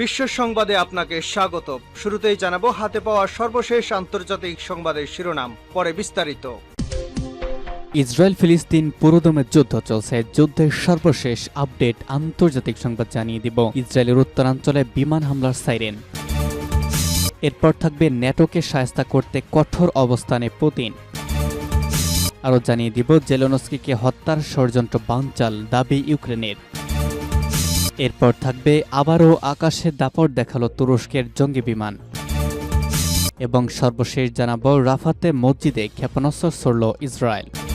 বিশ্ব সংবাদে আপনাকে স্বাগত শুরুতেই জানাব, হাতে পাওয়া সর্বশেষ আন্তর্জাতিক সংবাদের শিরোনাম, পরে বিস্তারিত। ইসরায়েল ফিলিস্তিন পুরোদমে যুদ্ধ চলছে। যুদ্ধের সর্বশেষ আপডেট আন্তর্জাতিক সংবাদ জানিয়ে দিব। ইসরায়েলের উত্তরাঞ্চলে বিমান হামলার সাইরেন। এরপর থাকবে ন্যাটোকে সায়স্তা করতে কঠোর অবস্থানে পুতিন। আরও জানিয়ে দিব, জেলোনস্কিকে হত্যার ষড়যন্ত্র বানচাল দাবি ইউক্রেনের। এরপর থাকবে আবারও আকাশে দাপট দেখাল তুরস্কের জঙ্গি বিমান। এবং সর্বশেষ জানাব রাফাতে মসজিদে ক্ষেপণাস্ত্র ছড়ল ইসরায়েল।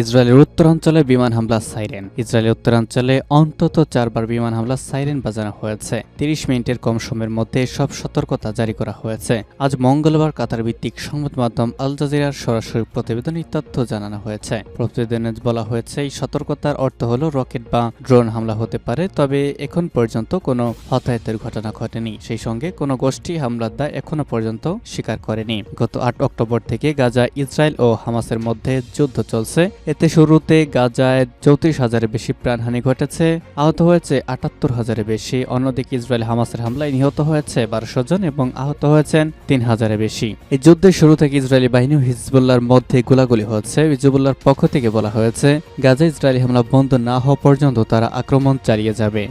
ইসরায়েলের উত্তরাঞ্চলে বিমান হামলা সাইরেন। ইসরায়েলের উত্তরাঞ্চলে অন্তত চারবার বিমান হামলা সাইরেন বাজানো হয়েছে। তিরিশ মিনিটের কম সময়ের মধ্যে সব সতর্কতা জারি করা হয়েছে। আজ মঙ্গলবার কাতার ভিত্তিক সংবাদ মাধ্যম আল জাজিরার সরাসরি প্রতিবেদনে তথ্য জানানো হয়েছে। প্রতিবেদনে বলা হয়েছে, এই সতর্কতার অর্থ হল রকেট বা ড্রোন হামলা হতে পারে, তবে এখন পর্যন্ত কোনো হতাহতের ঘটনা ঘটেনি। সেই সঙ্গে কোনো গোষ্ঠী হামলার দায় এখনও পর্যন্ত স্বীকার করেনি। গত আট অক্টোবর থেকে গাজা, ইসরায়েল ও হামাসের মধ্যে যুদ্ধ চলছে। এতে শুরুতে গাজায় চৌত্রিশ হাজারের বেশি প্রাণহানি ঘটেছে, আহত হয়েছে আটাত্তর হাজারের বেশি। অন্যদিকে ইসরায়েল হামাসের হামলায় নিহত হয়েছে বারোশো জন এবং আহত হয়েছেন তিন হাজারের বেশি। এই যুদ্ধের শুরু থেকে ইসরায়েলি বাহিনী হিজবুল্লার মধ্যে গোলাগুলি হচ্ছে। হিজবুল্লার পক্ষ থেকে বলা হয়েছে গাজা ইসরায়েলি হামলা বন্ধ না হওয়া পর্যন্ত তারা আক্রমণ চালিয়ে যাবে।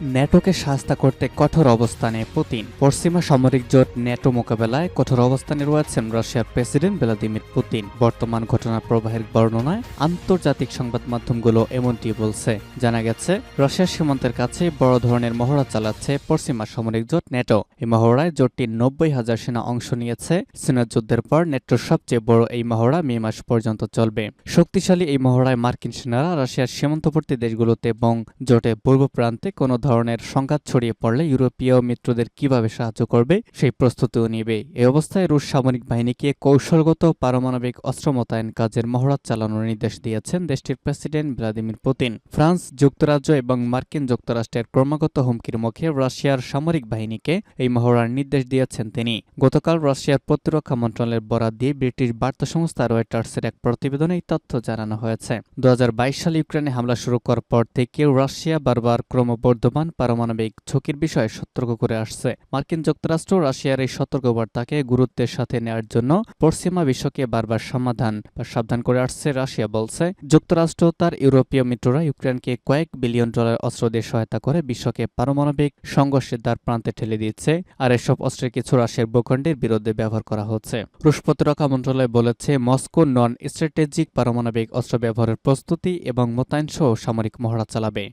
ন্যাটোকে শাস্তা করতে কঠোর অবস্থানে পুতিন। পশ্চিমা সামরিক জোট ন্যাটো মোকাবেলায় কঠোর অবস্থানে রয়েছেন রাশিয়ার প্রেসিডেন্ট ভ্লাদিমির পুতিন। বর্তমান ঘটনা প্রবাহের বর্ণনায় আন্তর্জাতিক সংবাদ মাধ্যমগুলো এমনটি বলছে। জানা গেছে রাশিয়ার সীমান্তের কাছে বড় ধরনের মহড়া চালাচ্ছে পশ্চিমা সামরিক জোট ন্যাটো এই মহড়ায় জোটটির নব্বই হাজার সেনা অংশ নিয়েছে। সিনার যুদ্ধের পর ন্যাটোর সবচেয়ে বড় এই মহড়া মে মাস পর্যন্ত চলবে। শক্তিশালী এই মহড়ায় মার্কিন সেনারা রাশিয়ার সীমান্তবর্তী দেশগুলোতে এবং জোটে পূর্ব প্রান্তে কোনো ধরনের সংঘাত ছড়িয়ে পড়লে ইউরোপীয় মিত্রদের কীভাবে সাহায্য করবে, সেই প্রস্তুতিও নেবে। এই অবস্থায় রুশ সামরিক বাহিনীকে কৌশলগত পারমাণবিক অস্ত্র মোতায়েন কাজের মহড়া চালানোর নির্দেশ দিয়েছেন দেশটির প্রেসিডেন্ট ভ্লাদিমির পুতিন। ফ্রান্স যুক্তরাজ্য এবং মার্কিন যুক্তরাষ্ট্রের ক্রমাগত হুমকির মুখে রাশিয়ার সামরিক বাহিনীকে এই মহড়ার নির্দেশ দিয়েছেন তিনি। গতকাল রাশিয়ার প্রতিরক্ষা মন্ত্রণালয়ের বরাদ দিয়ে ব্রিটিশ বার্তা সংস্থা রয়টার্সের এক প্রতিবেদনে এই তথ্য জানানো হয়েছে। দু হাজার বাইশ সালে ইউক্রেনে হামলা শুরু করার পর থেকে রাশিয়া বারবার ক্রমবর্ধমান পারমাণবিক ঝুঁকির বিষয়ে সতর্ক করে আসছে। মার্কিন যুক্তরাষ্ট্র রাশিয়ার এই সতর্কবার্তাকে গুরুত্বের সাথে নেওয়ার জন্য পশ্চিমা বিশ্বকে বারবার সমাধান বা সাবধান করে আসছে, রাশিয়া বলছে। যুক্তরাষ্ট্র তার ইউরোপীয় মিত্ররা ইউক্রেনকে কয়েক বিলিয়ন ডলার অস্ত্র দিয়ে সহায়তা করে বিশ্বকে পারমাণবিক সংঘর্ষের দ্বার প্রান্তে ঠেলে দিচ্ছে আর এসব অস্ত্রের কিছু রাশিয়ার ভূখণ্ডের বিরুদ্ধে ব্যবহার করা হচ্ছে। রুশ প্রতিরক্ষা মন্ত্রণালয় বলেছে, মস্কো নন স্ট্র্যাটেজিক পারমাণবিক অস্ত্র ব্যবহারের প্রস্তুতি এবং মোতায়েন সহ সামরিক মহড়া চালাবে।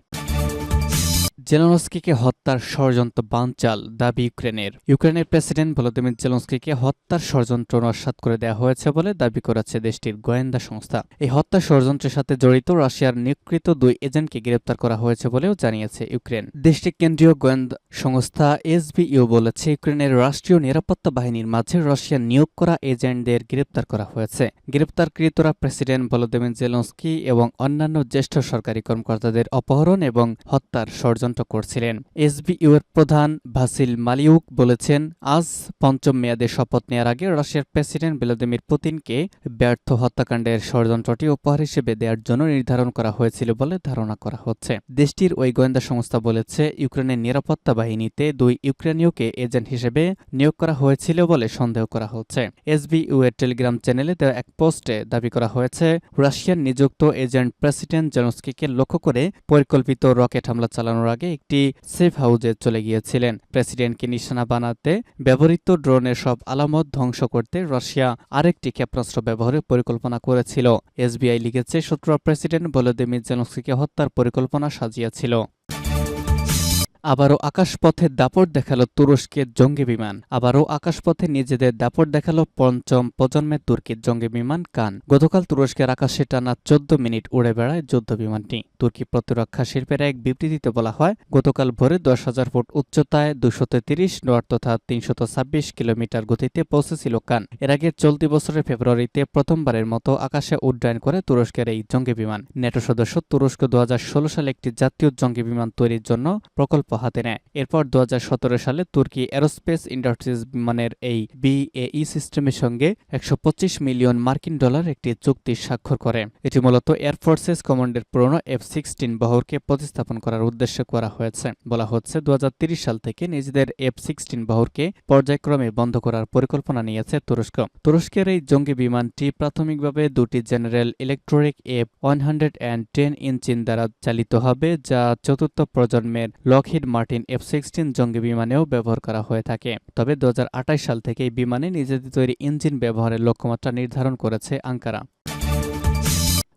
জেলনস্কিকে হত্যার ষড়যন্ত্র বানচাল দাবি ইউক্রেনের। ইউক্রেনের প্রেসিডেন্ট ভলোদিমির জেলনস্কিকে হত্যার ষড়যন্ত্র নস্বাত করে দেওয়া হয়েছে বলে দাবি করেছে দেশটির গোয়েন্দা সংস্থা। এই হত্যা ষড়যন্ত্রের সাথে জড়িত রাশিয়ার নিয়োগকৃত দুই এজেন্টকে গ্রেপ্তার করা হয়েছে বলেও জানিয়েছে ইউক্রেন। দেশটির কেন্দ্রীয় গোয়েন্দা সংস্থা এসবিইউ বলেছে, ইউক্রেনের রাষ্ট্রীয় নিরাপত্তা বাহিনীর মাঝে রাশিয়ার নিয়োগ করা এজেন্টদের গ্রেপ্তার করা হয়েছে। গ্রেপ্তারকৃতরা প্রেসিডেন্ট ভলোদিমির জেলনস্কি এবং অন্যান্য জ্যেষ্ঠ সরকারি কর্মকর্তাদের অপহরণ এবং হত্যার ষড়যন্ত্র করছিলেন। এসবিইউ এর প্রধান ভাসিল মালিউক বলেছেন, আজ পঞ্চম মেয়াদে শপথ নেওয়ার আগে রাশিয়ার প্রেসিডেন্ট ভ্লাদিমির পুতিনকে ব্যর্থ হত্যাকাণ্ডের ষড়যন্ত্রটি উপহার হিসেবে দেওয়ার জন্য নির্ধারণ করা হয়েছিল বলে ধারণা করা হচ্ছে। দেশটির ওই গোয়েন্দা সংস্থা বলেছে, ইউক্রেনের নিরাপত্তা বাহিনীতে দুই ইউক্রেনীয়কে এজেন্ট হিসেবে নিয়োগ করা হয়েছিল বলে সন্দেহ করা হচ্ছে। এসবিইউ এর টেলিগ্রাম চ্যানেলে দেওয়া এক পোস্টে দাবি করা হয়েছে, রাশিয়ার নিযুক্ত এজেন্ট প্রেসিডেন্ট জেনস্কিকে লক্ষ্য করে পরিকল্পিত রকেট হামলা চালানোর আগে একটি সেফ হাউজে চলে গিয়েছিলেন। প্রেসিডেন্টকে নিশানা বানাতে ব্যবহৃত ড্রোনের সব আলামত ধ্বংস করতে রাশিয়া আরেকটি ক্ষেপণাস্ত্র ব্যবহারের পরিকল্পনা করেছিল। এসবিআই লিখেছে শত্রু প্রেসিডেন্ট ভলোদিমির জেনস্কিকে হত্যার পরিকল্পনা সাজিয়েছিল। আবারও আকাশপথে দাপট দেখাল তুরস্কের জঙ্গি বিমান। আবারও আকাশপথে নিজেদের দাপট দেখাল পঞ্চম প্রজন্মের তুর্কির জঙ্গি বিমান কান। গতকাল তুরস্কের আকাশে টানা চোদ্দ মিনিট উড়ে বেড়ায় যুদ্ধ বিমানটি। তুর্কি প্রতিরক্ষা শিল্পের এক বিবৃতিতে বলা হয়, গতকাল ভোরে দশ হাজার ফুট উচ্চতায় দুশত তিরিশ নট তথা তিনশত ছাব্বিশ কিলোমিটার গতিতে পৌঁছেছিল কান। এর আগে চলতি বছরের ফেব্রুয়ারিতে প্রথমবারের মতো আকাশে উড্ডয়ন করে তুরস্কের এই জঙ্গি বিমান। নেটো সদস্য তুরস্ক দু হাজার ষোলো সালে একটি জাতীয় জঙ্গি বিমান তৈরির জন্য প্রকল্প হাতে নেয়। এরপর দু হাজার সতেরো সালে তুর্কি এরোস্পেস ইন্ডাস্ট্রিজ বিমানের এই বিএই সিস্টেমের সঙ্গে একশো পঁচিশ মিলিয়ন মার্কিন ডলার একটি চুক্তি স্বাক্ষর করে। এটি মূলত এয়ারফোর্সেস কমান্ডের পুরনো এফ সিক্সটিন বহরকে প্রতিস্থাপন করার উদ্দেশ্যে করা হয়েছে। বলা হচ্ছে দুই হাজার ত্রিশ সাল থেকে নিজেদের এফ সিক্সটিন বহরকে পর্যায়ক্রমে বন্ধ করার পরিকল্পনা নিয়েছে তুরস্ক। তুরস্কের এই জঙ্গি বিমানটি প্রাথমিকভাবে দুটি general electronic F one hundred and ten engine দ্বারা চালিত হবে, যা চতুর্থ প্রজন্মের লকহিড মার্টিন এফ সিক্সটিন জঙ্গি বিমানেও ব্যবহার করা হয়ে থাকে। তবে দু সাল থেকে এই বিমানে নিজেদের তৈরি ইঞ্জিন ব্যবহারের লক্ষ্যমাত্রা নির্ধারণ করেছে আঙ্কারা।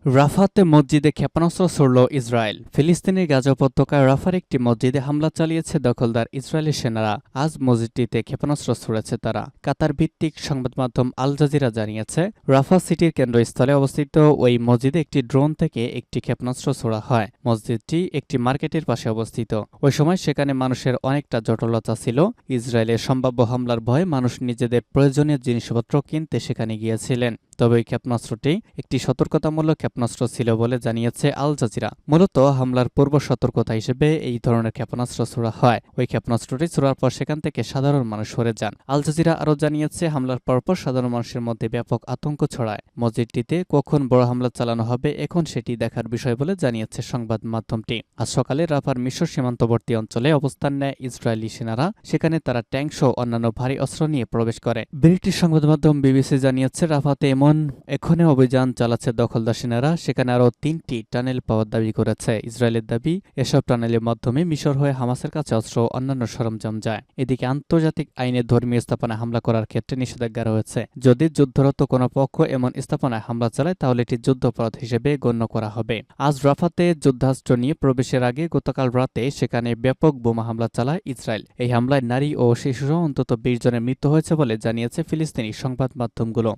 রাফাতে মসজিদে ক্ষেপণাস্ত্র ছড়ল ইসরায়েল। ফিলিস্তিনের গাজা উপত্যকায় রাফার একটি মসজিদে হামলা চালিয়েছে দখলদার ইসরায়েলি সেনারা। আজ মসজিদটিতে ক্ষেপণাস্ত্র ছুড়েছে তারা। কাতার ভিত্তিক সংবাদ মাধ্যম আল জাজিরা জানিয়েছে, রাফা সিটির কেন্দ্রস্থলে অবস্থিত ওই মসজিদে একটি ড্রোন থেকে একটি ক্ষেপণাস্ত্র ছোড়া হয়। মসজিদটি একটি মার্কেটের পাশে অবস্থিত। ওই সময় সেখানে মানুষের অনেকটা জটলতা ছিল। ইসরায়েলের সম্ভাব্য হামলার ভয়ে মানুষ নিজেদের প্রয়োজনীয় জিনিসপত্র কিনতে সেখানে গিয়েছিলেন। তবে ওই ক্ষেপণাস্ত্রটি একটি সতর্কতামূলক ক্ষেপণাস্ত্র ছিল বলে জানিয়েছে আল জাজিরা। মূলত হামলার পূর্ব সতর্কতা হিসেবে এই ধরনের ক্ষেপণাস্ত্র ছোড়া হয়। ওই ক্ষেপণাস্ত্রটি ছোড়ার পর সেখান থেকে সাধারণ মানুষ সরে যান। আল জাজিরা আরও জানিয়েছে, হামলার পরপর সাধারণ মানুষের মধ্যে ব্যাপক আতঙ্ক ছড়ায়। মসজিদটিতে কখন বড় হামলা চালানো হবে, এখন সেটি দেখার বিষয় বলে জানিয়েছে সংবাদ মাধ্যমটি। আজ সকালে রাফার মিশর সীমান্তবর্তী অঞ্চলে অবস্থান নেয় ইসরায়েলি সেনারা। সেখানে তারা ট্যাঙ্ক সহ অন্যান্য ভারী অস্ত্র নিয়ে প্রবেশ করে। ব্রিটিশ সংবাদ মাধ্যম বিবিসি জানিয়েছে, রাফাতে এমন এখনই অভিযান চালাচ্ছে দখলদার সেনারা। সেখানে আরও তিনটি টানেল পাওয়ার দাবি করেছে। ইসরায়েলের দাবি, এসব টানেলের মাধ্যমে মিশর হয়ে হামাসের কাছে অস্ত্র অন্যান্য সরঞ্জাম যায়। এদিকে আন্তর্জাতিক আইনে ধর্মীয় স্থাপনায় হামলা করার ক্ষেত্রে নিষেধাজ্ঞা রয়েছে। যদি যুদ্ধরত কোনো পক্ষ এমন স্থাপনায় হামলা চালায়, তাহলে এটি যুদ্ধাপরাধ হিসেবে গণ্য করা হবে। আজ রাফাতে যুদ্ধাস্ত্র নিয়ে প্রবেশের আগে গতকাল রাতে সেখানে ব্যাপক বোমা হামলা চালায় ইসরায়েল। এই হামলায় নারী ও শিশুসহ অন্তত বিশ জনের মৃত্যু হয়েছে বলে জানিয়েছে ফিলিস্তিনি সংবাদ মাধ্যমগুলো